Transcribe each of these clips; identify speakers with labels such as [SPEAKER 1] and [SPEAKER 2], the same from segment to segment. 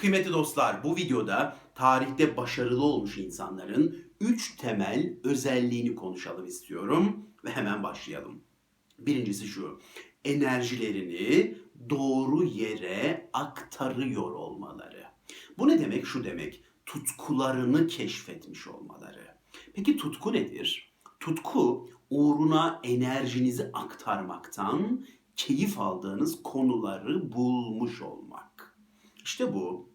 [SPEAKER 1] Kıymetli dostlar bu videoda tarihte başarılı olmuş insanların 3 temel özelliğini konuşalım istiyorum ve hemen başlayalım. Birincisi şu. Enerjilerini doğru yere aktarıyor olmaları. Bu ne demek? Şu demek. Tutkularını keşfetmiş olmaları. Peki tutku nedir? Tutku uğruna enerjinizi aktarmaktan keyif aldığınız konuları bulmuş olmak. İşte bu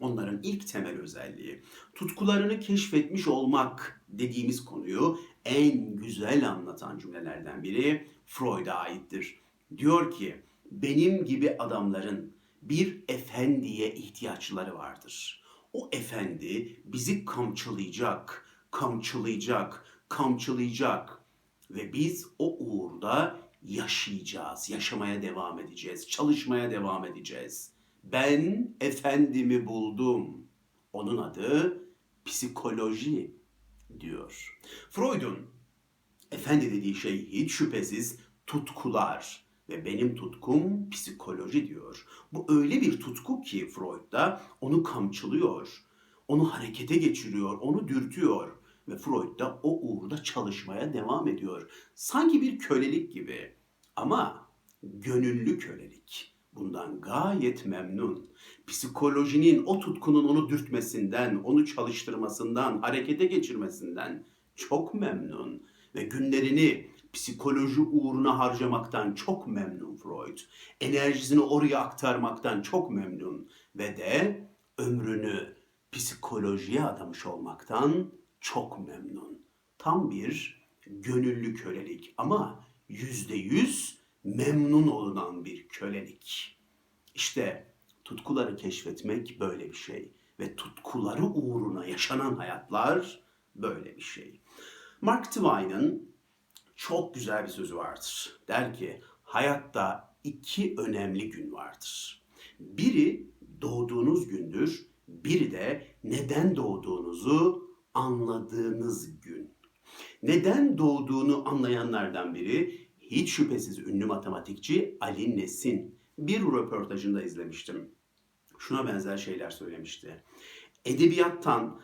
[SPEAKER 1] onların ilk temel özelliği. Tutkularını keşfetmiş olmak dediğimiz konuyu en güzel anlatan cümlelerden biri Freud'a aittir. Diyor ki benim gibi adamların bir efendiye ihtiyaçları vardır. O efendi bizi kamçılayacak, kamçılayacak, kamçılayacak ve biz o uğurda yaşayacağız, yaşamaya devam edeceğiz, çalışmaya devam edeceğiz. Ben efendimi buldum. Onun adı psikoloji diyor. Freud'un efendi dediği şey hiç şüphesiz tutkular ve benim tutkum psikoloji diyor. Bu öyle bir tutku ki Freud'da onu kamçılıyor, onu harekete geçiriyor, onu dürtüyor ve Freud da o uğurda çalışmaya devam ediyor. Sanki bir kölelik gibi ama gönüllü kölelik. Bundan gayet memnun. Psikolojinin o tutkunun onu dürtmesinden, onu çalıştırmasından, harekete geçirmesinden çok memnun. Ve günlerini psikoloji uğruna harcamaktan çok memnun Freud. Enerjisini oraya aktarmaktan çok memnun. Ve de ömrünü psikolojiye adamış olmaktan çok memnun. Tam bir gönüllü kölelik ama yüzde yüz memnun olunan bir kölelik. İşte tutkuları keşfetmek böyle bir şey ve tutkuları uğruna yaşanan hayatlar böyle bir şey. Mark Twain'ın çok güzel bir sözü vardır. Der ki hayatta iki önemli gün vardır. Biri doğduğunuz gündür, biri de neden doğduğunuzu anladığınız gün. Neden doğduğunu anlayanlardan biri hiç şüphesiz ünlü matematikçi Ali Nesin. Bir röportajında izlemiştim. Şuna benzer şeyler söylemişti. Edebiyattan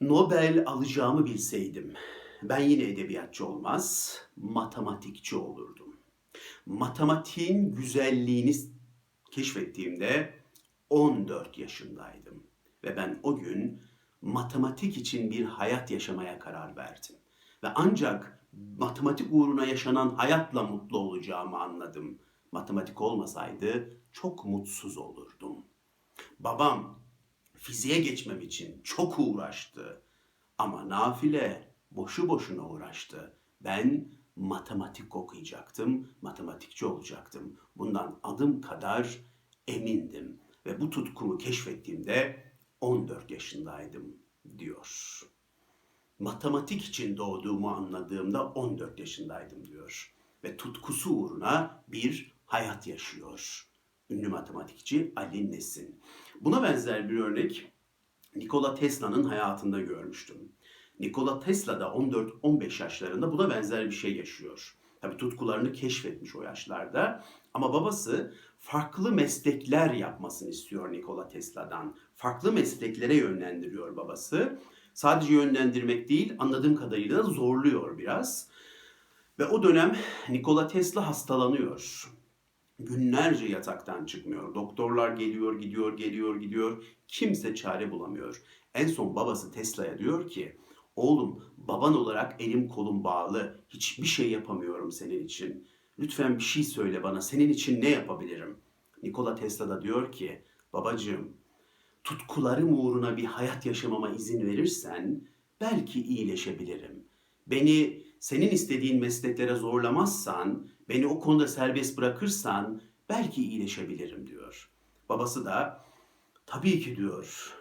[SPEAKER 1] Nobel alacağımı bilseydim ben yine edebiyatçı olmaz, matematikçi olurdum. Matematiğin güzelliğini keşfettiğimde 14 yaşındaydım ve ben o gün matematik için bir hayat yaşamaya karar verdim. Ve ancak matematik uğruna yaşanan hayatla mutlu olacağımı anladım. Matematik olmasaydı çok mutsuz olurdum. Babam fiziğe geçmem için çok uğraştı. Ama nafile boşu boşuna uğraştı. Ben matematik okuyacaktım, matematikçi olacaktım. Bundan adım kadar emindim. Ve bu tutkumu keşfettiğimde 14 yaşındaydım diyor. Matematik için doğduğumu anladığımda 14 yaşındaydım diyor. Ve tutkusu uğruna bir hayat yaşıyor. Ünlü matematikçi Ali Nesin. Buna benzer bir örnek Nikola Tesla'nın hayatında görmüştüm. Nikola Tesla da 14-15 yaşlarında buna benzer bir şey yaşıyor. Tabii tutkularını keşfetmiş o yaşlarda. Ama babası farklı meslekler yapmasını istiyor Nikola Tesla'dan. Farklı mesleklere yönlendiriyor babası. Sadece yönlendirmek değil, anladığım kadarıyla da zorluyor biraz. Ve o dönem Nikola Tesla hastalanıyor. Günlerce yataktan çıkmıyor. Doktorlar geliyor, gidiyor, geliyor, gidiyor. Kimse çare bulamıyor. En son babası Tesla'ya diyor ki, Oğlum baban olarak elim kolum bağlı. Hiçbir şey yapamıyorum senin için. Lütfen bir şey söyle bana. Senin için ne yapabilirim? Nikola Tesla da diyor ki babacığım tutkularım uğruna bir hayat yaşamama izin verirsen belki iyileşebilirim. Beni senin istediğin mesleklere zorlamazsan, beni o konuda serbest bırakırsan belki iyileşebilirim diyor. Babası da tabii ki diyor.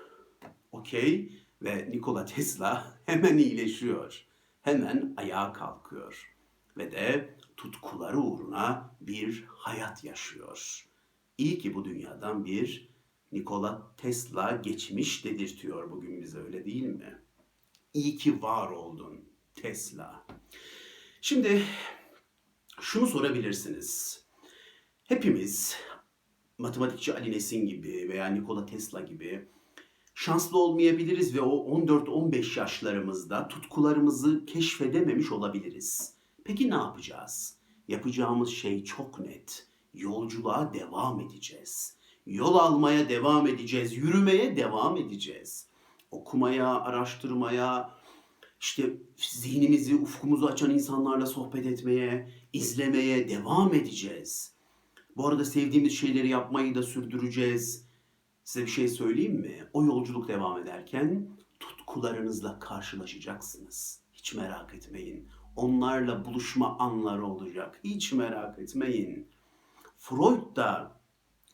[SPEAKER 1] Okey ve Nikola Tesla hemen iyileşiyor. Hemen ayağa kalkıyor ve de tutkuları uğruna bir hayat yaşıyor. İyi ki bu dünyadan bir Nikola Tesla geçmiş dedirtiyor bugün bize öyle değil mi? İyi ki var oldun Tesla. Şimdi şunu sorabilirsiniz. Hepimiz matematikçi Ali Nesin gibi veya Nikola Tesla gibi şanslı olmayabiliriz ve o 14-15 yaşlarımızda tutkularımızı keşfedememiş olabiliriz. Peki ne yapacağız? Yapacağımız şey çok net. Yolculuğa devam edeceğiz. Yol almaya devam edeceğiz, yürümeye devam edeceğiz. Okumaya, araştırmaya, işte zihnimizi, ufkumuzu açan insanlarla sohbet etmeye, izlemeye devam edeceğiz. Bu arada sevdiğimiz şeyleri yapmayı da sürdüreceğiz. Size bir şey söyleyeyim mi? O yolculuk devam ederken tutkularınızla karşılaşacaksınız. Hiç merak etmeyin. Onlarla buluşma anları olacak. Hiç merak etmeyin. Freud da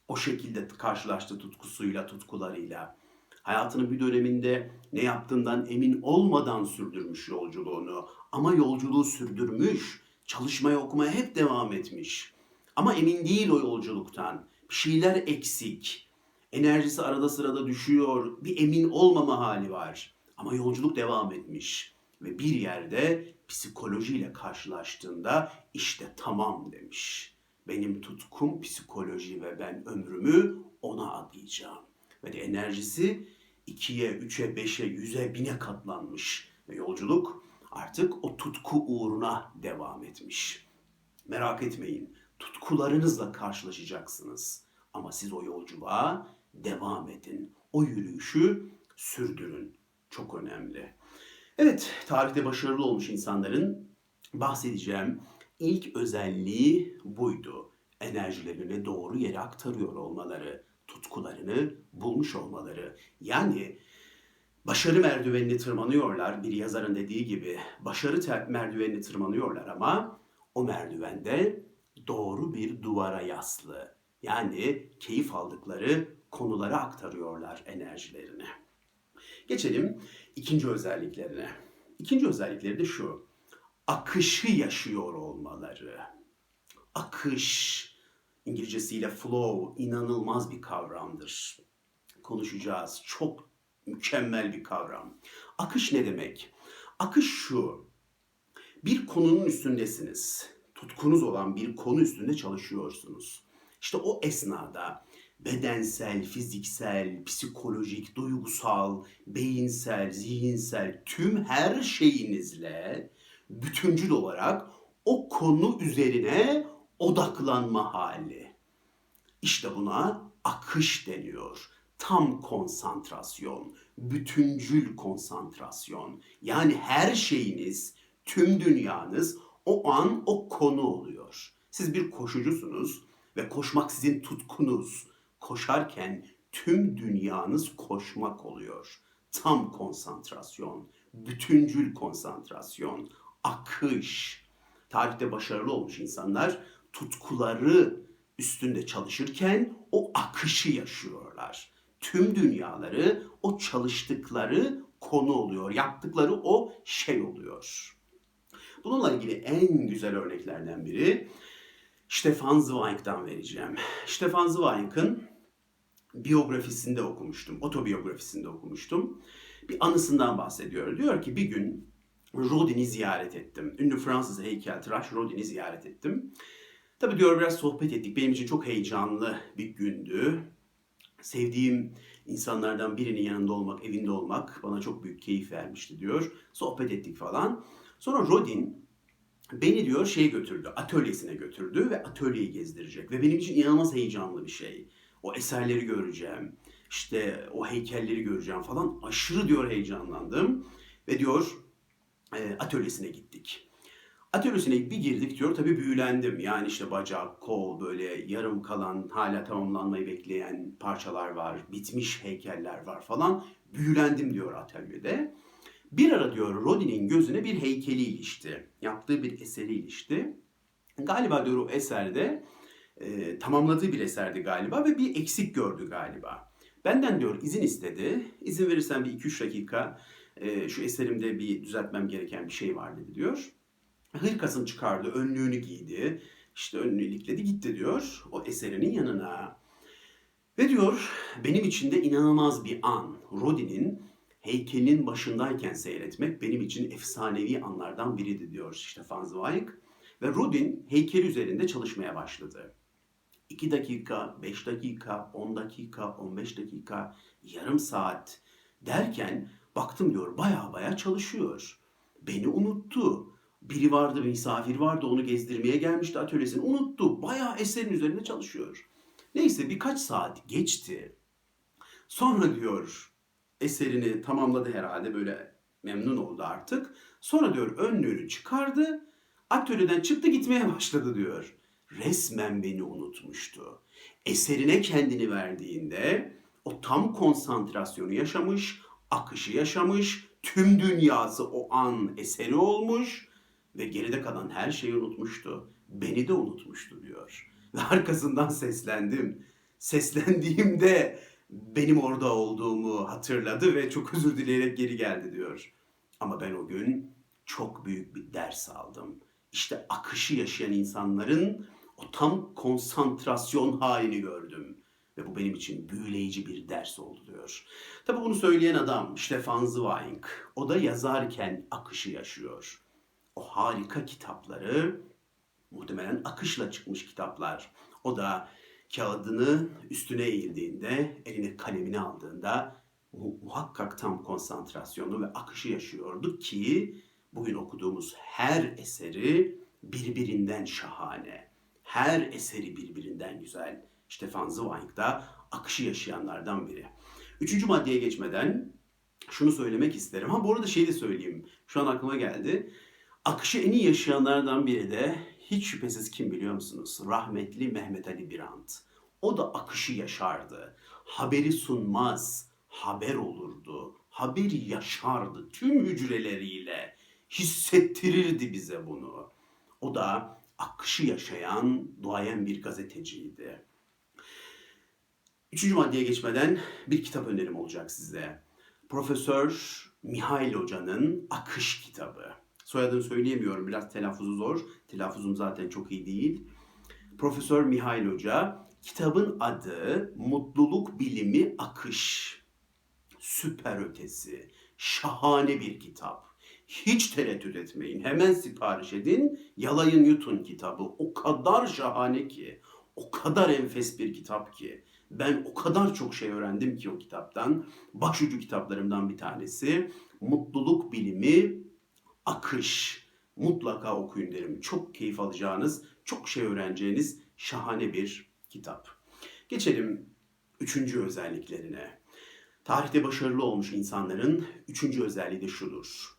[SPEAKER 1] o şekilde karşılaştı tutkusuyla, tutkularıyla. Hayatının bir döneminde ne yaptığından emin olmadan sürdürmüş yolculuğunu. Ama yolculuğu sürdürmüş. Çalışmaya okumaya hep devam etmiş. Ama emin değil o yolculuktan. Bir şeyler eksik. Enerjisi arada sırada düşüyor. Bir emin olmama hali var. Ama yolculuk devam etmiş. Ve bir yerde psikolojiyle karşılaştığında işte tamam demiş. Benim tutkum psikoloji ve ben ömrümü ona adayacağım. Ve de enerjisi ikiye, üçe, beşe, yüze, bine katlanmış. Ve yolculuk artık o tutku uğruna devam etmiş. Merak etmeyin, tutkularınızla karşılaşacaksınız. Ama siz o yolculuğa devam edin. O yürüyüşü sürdürün. Çok önemli. Evet, tarihte başarılı olmuş insanların bahsedeceğim ilk özelliği buydu. Enerjilerini doğru yere aktarıyor olmaları, tutkularını bulmuş olmaları. Yani başarı merdivenini tırmanıyorlar. Bir yazarın dediği gibi başarı merdivenini tırmanıyorlar ama o merdivende doğru bir duvara yaslı. Yani keyif aldıkları konulara aktarıyorlar enerjilerini. Geçelim ikinci özelliklerine. İkinci özellikleri de şu. Akışı yaşıyor olmaları. Akış, İngilizcesiyle flow inanılmaz bir kavramdır. Konuşacağız. Çok mükemmel bir kavram. Akış ne demek? Akış şu. Bir konunun üstündesiniz. Tutkunuz olan bir konu üstünde çalışıyorsunuz. İşte o esnada bedensel, fiziksel, psikolojik, duygusal, beyinsel, zihinsel tüm her şeyinizle bütüncül olarak o konu üzerine odaklanma hali. İşte buna akış deniyor. Tam konsantrasyon, bütüncül konsantrasyon. Yani her şeyiniz, tüm dünyanız o an o konu oluyor. Siz bir koşucusunuz ve koşmak sizin tutkunuz. Koşarken tüm dünyanız koşmak oluyor. Tam konsantrasyon, bütüncül konsantrasyon, akış. Tarihte başarılı olmuş insanlar tutkuları üstünde çalışırken o akışı yaşıyorlar. Tüm dünyaları o çalıştıkları konu oluyor. Yaptıkları o şey oluyor. Bununla ilgili en güzel örneklerden biri Stefan Zweig'dan vereceğim. Stefan Zweig'ın biyografisinde okumuştum, otobiyografisinde okumuştum. Bir anısından bahsediyor. Diyor ki bir gün Rodin'i ziyaret ettim. Ünlü Fransız heykeltıraş Rodin'i ziyaret ettim. Tabii diyor biraz sohbet ettik. Benim için çok heyecanlı bir gündü. Sevdiğim insanlardan birinin yanında olmak, evinde olmak bana çok büyük keyif vermişti diyor. Sohbet ettik falan. Sonra Rodin beni diyor şeye götürdü, atölyesine götürdü ve atölyeyi gezdirecek. Ve benim için inanılmaz heyecanlı bir şey. O eserleri göreceğim, işte o heykelleri göreceğim falan. Aşırı diyor heyecanlandım. Ve diyor e, atölyesine gittik. Atölyesine bir girdik diyor tabii büyülendim. Yani işte bacak, kol böyle yarım kalan hala tamamlanmayı bekleyen parçalar var. Bitmiş heykeller var falan. Büyülendim diyor atölyede. Bir ara diyor Rodin'in gözüne bir heykeli ilişti. Yaptığı bir eseri ilişti. Galiba diyor o eserde e, tamamladığı bir eserdi galiba ve bir eksik gördü galiba. Benden diyor izin istedi. İzin verirsen bir 2-3 dakika e, şu eserimde bir düzeltmem gereken bir şey var dedi diyor. Hırkasını çıkardı, önlüğünü giydi. İşte önlüğünü ilikledi gitti diyor o eserinin yanına. Ve diyor benim için de inanılmaz bir an. Rodin'in heykelin başındayken seyretmek benim için efsanevi anlardan biriydi diyor Stefan Zweig. Ve Rodin heykeli üzerinde çalışmaya başladı. 2 dakika, 5 dakika, 10 dakika, 15 dakika, yarım saat derken baktım diyor baya baya çalışıyor. Beni unuttu. Biri vardı, bir misafir vardı, onu gezdirmeye gelmişti atölyesine. Unuttu. Bayağı eserin üzerinde çalışıyor. Neyse birkaç saat geçti. Sonra diyor eserini tamamladı herhalde böyle memnun oldu artık. Sonra diyor önlüğünü çıkardı. Atölyeden çıktı gitmeye başladı diyor. Resmen beni unutmuştu. Eserine kendini verdiğinde o tam konsantrasyonu yaşamış, akışı yaşamış, tüm dünyası o an eseri olmuş ve geride kalan her şeyi unutmuştu. Beni de unutmuştu diyor. Ve arkasından seslendim. Seslendiğimde benim orada olduğumu hatırladı ve çok özür dileyerek geri geldi diyor. Ama ben o gün çok büyük bir ders aldım. İşte akışı yaşayan insanların o tam konsantrasyon halini gördüm. Ve bu benim için büyüleyici bir ders oldu diyor. Tabi bunu söyleyen adam Stefan Zweig. O da yazarken akışı yaşıyor. O harika kitapları muhtemelen akışla çıkmış kitaplar. O da kağıdını üstüne eğildiğinde, eline kalemini aldığında mu- muhakkak tam konsantrasyonu ve akışı yaşıyordu ki bugün okuduğumuz her eseri birbirinden şahane. Her eseri birbirinden güzel. Stefan Zweig da akışı yaşayanlardan biri. Üçüncü maddeye geçmeden şunu söylemek isterim. Ha bu arada şey de söyleyeyim. Şu an aklıma geldi. Akışı en iyi yaşayanlardan biri de hiç şüphesiz kim biliyor musunuz? Rahmetli Mehmet Ali Birant. O da akışı yaşardı. Haberi sunmaz, haber olurdu. Haberi yaşardı tüm hücreleriyle. Hissettirirdi bize bunu. O da akışı yaşayan duayen bir gazeteciydi. Üçüncü maddeye geçmeden bir kitap önerim olacak size. Profesör Mihail Hoca'nın Akış kitabı. Soyadını söyleyemiyorum biraz telaffuzu zor. Telaffuzum zaten çok iyi değil. Profesör Mihail Hoca kitabın adı Mutluluk Bilimi Akış. Süper ötesi. Şahane bir kitap. Hiç tereddüt etmeyin. Hemen sipariş edin. Yalayın yutun kitabı. O kadar şahane ki. O kadar enfes bir kitap ki. Ben o kadar çok şey öğrendim ki o kitaptan. Başucu kitaplarımdan bir tanesi. Mutluluk Bilimi Akış. Mutlaka okuyun derim. Çok keyif alacağınız, çok şey öğreneceğiniz şahane bir kitap. Geçelim üçüncü özelliklerine. Tarihte başarılı olmuş insanların üçüncü özelliği de şudur.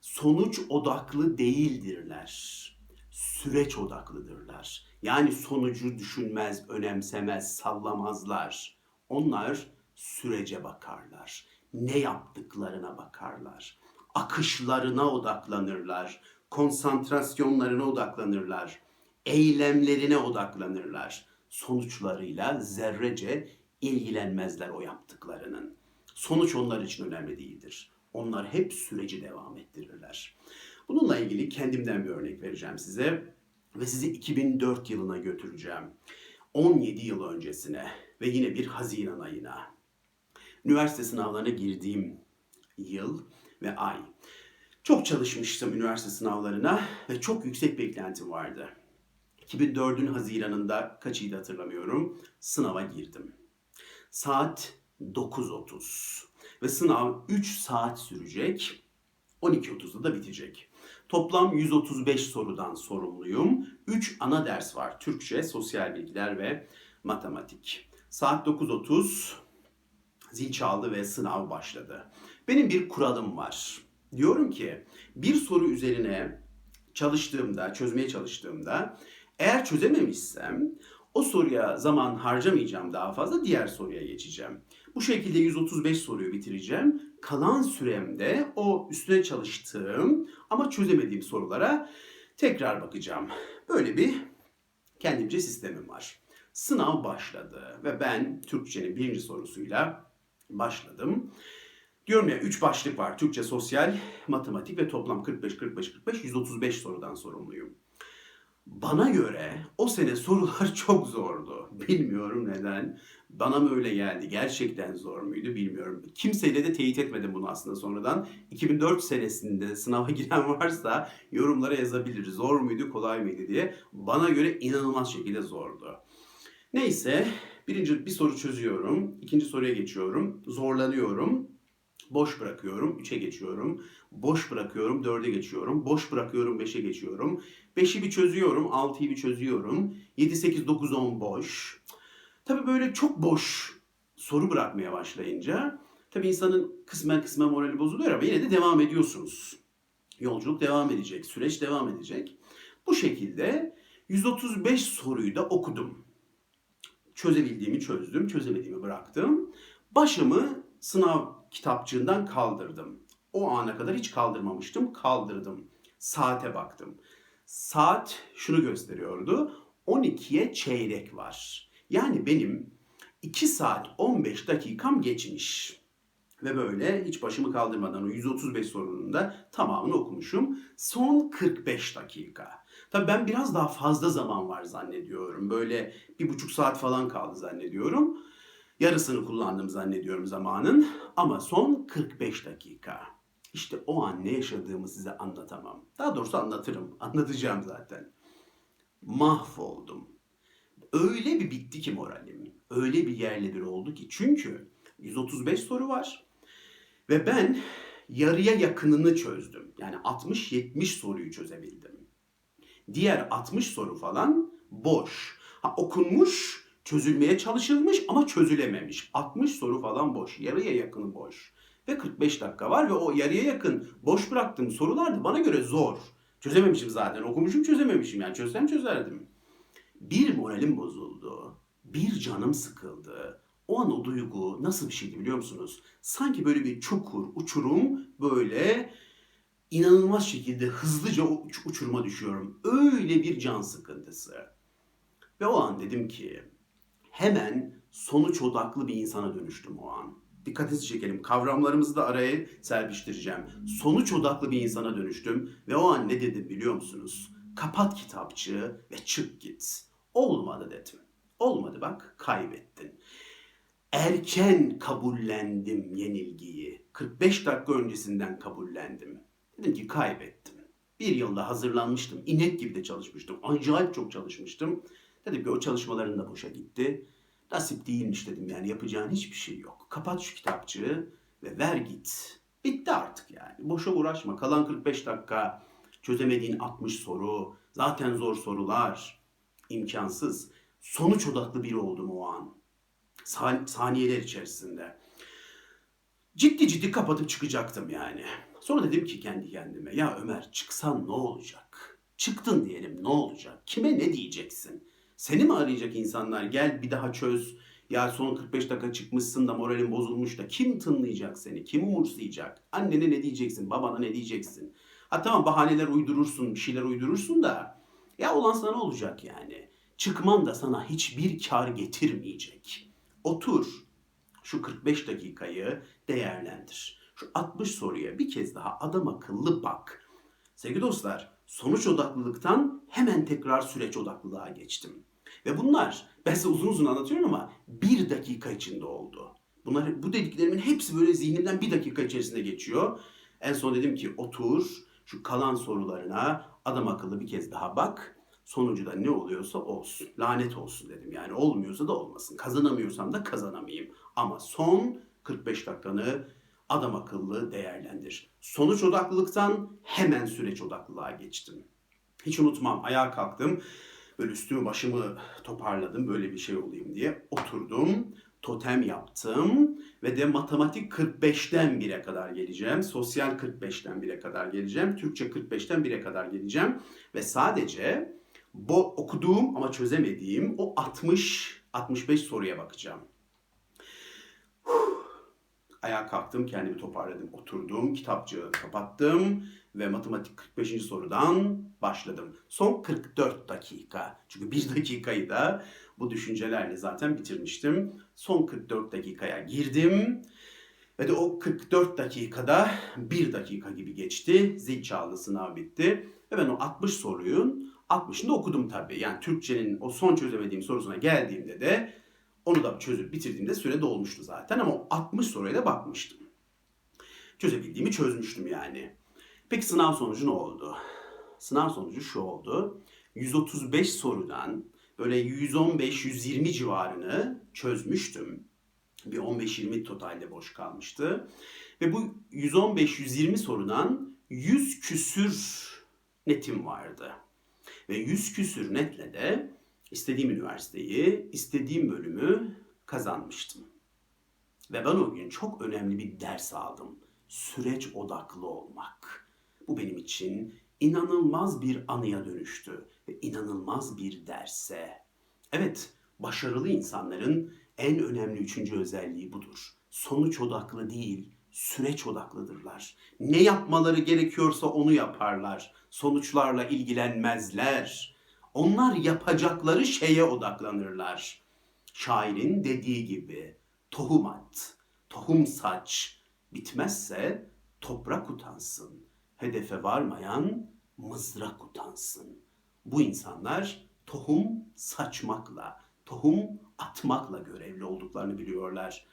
[SPEAKER 1] Sonuç odaklı değildirler. Süreç odaklıdırlar. Yani sonucu düşünmez, önemsemez, sallamazlar. Onlar sürece bakarlar. Ne yaptıklarına bakarlar. Akışlarına odaklanırlar. Konsantrasyonlarına odaklanırlar. Eylemlerine odaklanırlar. Sonuçlarıyla zerrece ilgilenmezler o yaptıklarının. Sonuç onlar için önemli değildir. Onlar hep süreci devam ettirirler. Bununla ilgili kendimden bir örnek vereceğim size ve sizi 2004 yılına götüreceğim. 17 yıl öncesine ve yine bir Haziran ayına. Üniversite sınavlarına girdiğim yıl ve ay. Çok çalışmıştım üniversite sınavlarına ve çok yüksek beklentim vardı. 2004'ün Haziran'ında kaçıydı hatırlamıyorum. Sınava girdim. Saat 9.30 ve sınav 3 saat sürecek. 12.30'da da bitecek. Toplam 135 sorudan sorumluyum. 3 ana ders var. Türkçe, sosyal bilgiler ve matematik. Saat 9.30 zil çaldı ve sınav başladı. Benim bir kuralım var. Diyorum ki bir soru üzerine çalıştığımda, çözmeye çalıştığımda eğer çözememişsem o soruya zaman harcamayacağım daha fazla diğer soruya geçeceğim. Bu şekilde 135 soruyu bitireceğim. Kalan süremde o üstüne çalıştığım ama çözemediğim sorulara tekrar bakacağım. Böyle bir kendimce sistemim var. Sınav başladı ve ben Türkçenin birinci sorusuyla başladım. Diyorum ya 3 başlık var. Türkçe, sosyal, matematik ve toplam 45 45 45 135 sorudan sorumluyum. Bana göre o sene sorular çok zordu. Bilmiyorum neden. Bana mı öyle geldi? Gerçekten zor muydu bilmiyorum. Kimseyle de teyit etmedim bunu aslında sonradan. 2004 senesinde sınava giren varsa yorumlara yazabilir. Zor muydu, kolay mıydı diye. Bana göre inanılmaz şekilde zordu. Neyse birinci bir soru çözüyorum. ikinci soruya geçiyorum. Zorlanıyorum. Boş bırakıyorum. 3'e geçiyorum. Boş bırakıyorum. 4'e geçiyorum. Boş bırakıyorum. 5'e geçiyorum. 5'i bir çözüyorum. 6'yı bir çözüyorum. 7, 8, 9, 10 boş. Tabii böyle çok boş soru bırakmaya başlayınca tabii insanın kısmen kısmen morali bozuluyor ama yine de devam ediyorsunuz. Yolculuk devam edecek. Süreç devam edecek. Bu şekilde 135 soruyu da okudum. Çözebildiğimi çözdüm, çözemediğimi bıraktım. Başımı sınav kitapçığından kaldırdım. O ana kadar hiç kaldırmamıştım, kaldırdım. Saate baktım. Saat şunu gösteriyordu. 12'ye çeyrek var. Yani benim 2 saat 15 dakikam geçmiş. Ve böyle hiç başımı kaldırmadan o 135 sorunun da tamamını okumuşum. Son 45 dakika. Tabii ben biraz daha fazla zaman var zannediyorum. Böyle bir buçuk saat falan kaldı zannediyorum. Yarısını kullandım zannediyorum zamanın. Ama son 45 dakika. İşte o an ne yaşadığımı size anlatamam. Daha doğrusu anlatırım. Anlatacağım zaten. Mahvoldum. Öyle bir bitti ki moralim. Öyle bir yerle bir oldu ki. Çünkü 135 soru var. Ve ben yarıya yakınını çözdüm. Yani 60-70 soruyu çözebildim. Diğer 60 soru falan boş. Ha, okunmuş, çözülmeye çalışılmış ama çözülememiş. 60 soru falan boş. Yarıya yakını boş. Ve 45 dakika var ve o yarıya yakın boş bıraktığım sorular da bana göre zor. Çözememişim zaten. Okumuşum çözememişim. Yani çözsem çözerdim. Bir moralim bozuldu. Bir canım sıkıldı. O an o duygu nasıl bir şeydi biliyor musunuz? Sanki böyle bir çukur, uçurum böyle inanılmaz şekilde hızlıca uçuruma düşüyorum. Öyle bir can sıkıntısı. Ve o an dedim ki hemen sonuç odaklı bir insana dönüştüm o an. Dikkatinizi çekelim. Kavramlarımızı da araya serpiştireceğim. Sonuç odaklı bir insana dönüştüm ve o an ne dedim biliyor musunuz? Kapat kitapçığı ve çık git. Olmadı dedim. Olmadı bak kaybettin. Erken kabullendim yenilgiyi. 45 dakika öncesinden kabullendim. Dedim ki kaybettim. Bir yılda hazırlanmıştım. İnek gibi de çalışmıştım. Acayip çok çalışmıştım. Dedim ki o çalışmaların da boşa gitti. Nasip değilmiş dedim yani yapacağın hiçbir şey yok. Kapat şu kitapçığı ve ver git. Bitti artık yani. Boşa uğraşma. Kalan 45 dakika çözemediğin 60 soru, zaten zor sorular, imkansız. Sonuç odaklı biri oldum o an. San- saniyeler içerisinde. Ciddi ciddi kapatıp çıkacaktım yani. Sonra dedim ki kendi kendime ya Ömer çıksan ne olacak? Çıktın diyelim ne olacak? Kime ne diyeceksin? Seni mi arayacak insanlar? Gel bir daha çöz. Ya son 45 dakika çıkmışsın da moralin bozulmuş da kim tınlayacak seni? Kim umursayacak? Annene ne diyeceksin? Babana ne diyeceksin? Ha tamam bahaneler uydurursun, bir şeyler uydurursun da ya olan sana olacak yani. Çıkman da sana hiçbir kar getirmeyecek. Otur. Şu 45 dakikayı değerlendir. Şu 60 soruya bir kez daha adam akıllı bak. Sevgili dostlar, sonuç odaklılıktan hemen tekrar süreç odaklılığa geçtim. Ve bunlar, ben size uzun uzun anlatıyorum ama bir dakika içinde oldu. Bunlar, bu dediklerimin hepsi böyle zihnimden bir dakika içerisinde geçiyor. En son dedim ki otur, şu kalan sorularına adam akıllı bir kez daha bak. Sonucu da ne oluyorsa olsun. Lanet olsun dedim yani. Olmuyorsa da olmasın. Kazanamıyorsam da kazanamayayım. Ama son 45 dakikanı adam akıllı değerlendir. Sonuç odaklılıktan hemen süreç odaklılığa geçtim. Hiç unutmam. Ayağa kalktım. Böyle üstümü başımı toparladım. Böyle bir şey olayım diye. Oturdum. Totem yaptım. Ve de matematik 45'ten 1'e kadar geleceğim. Sosyal 45'ten 1'e kadar geleceğim. Türkçe 45'ten 1'e kadar geleceğim. Ve sadece bu okuduğum ama çözemediğim o 60 65 soruya bakacağım. Ayağa kalktım, kendimi toparladım, oturdum, kitapçığı kapattım ve matematik 45. sorudan başladım. Son 44 dakika. Çünkü bir dakikayı da bu düşüncelerle zaten bitirmiştim. Son 44 dakikaya girdim. Ve de o 44 dakikada bir dakika gibi geçti. Zil çaldı, sınav bitti. Ve ben o 60 soruyun 60'ını okudum tabii. Yani Türkçenin o son çözemediğim sorusuna geldiğimde de onu da çözüp bitirdiğimde süre dolmuştu zaten ama o 60 soruya da bakmıştım. Çözebildiğimi çözmüştüm yani. Peki sınav sonucu ne oldu? Sınav sonucu şu oldu. 135 sorudan böyle 115-120 civarını çözmüştüm. Bir 15-20 totalde boş kalmıştı. Ve bu 115-120 sorudan 100 küsür netim vardı. Ve 100 küsür netle de istediğim üniversiteyi, istediğim bölümü kazanmıştım. Ve ben o gün çok önemli bir ders aldım. Süreç odaklı olmak. Bu benim için inanılmaz bir anıya dönüştü ve inanılmaz bir derse. Evet, başarılı insanların en önemli üçüncü özelliği budur. Sonuç odaklı değil, süreç odaklıdırlar. Ne yapmaları gerekiyorsa onu yaparlar. Sonuçlarla ilgilenmezler. Onlar yapacakları şeye odaklanırlar. Şairin dediği gibi tohum at, tohum saç, bitmezse toprak utansın. Hedefe varmayan mızrak utansın. Bu insanlar tohum saçmakla, tohum atmakla görevli olduklarını biliyorlar.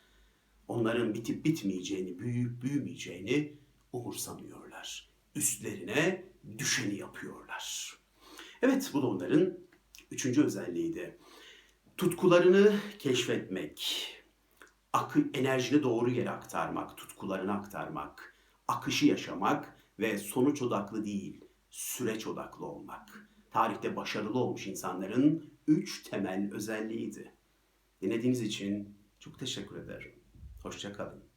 [SPEAKER 1] Onların bitip bitmeyeceğini, büyüyüp büyümeyeceğini umursamıyorlar. Üstlerine düşeni yapıyorlar. Evet bu da onların üçüncü özelliğiydi. Tutkularını keşfetmek, akı, enerjini doğru yere aktarmak, tutkularını aktarmak, akışı yaşamak ve sonuç odaklı değil, süreç odaklı olmak. Tarihte başarılı olmuş insanların üç temel özelliğiydi. Dinlediğiniz için çok teşekkür ederim. Hoşçakalın.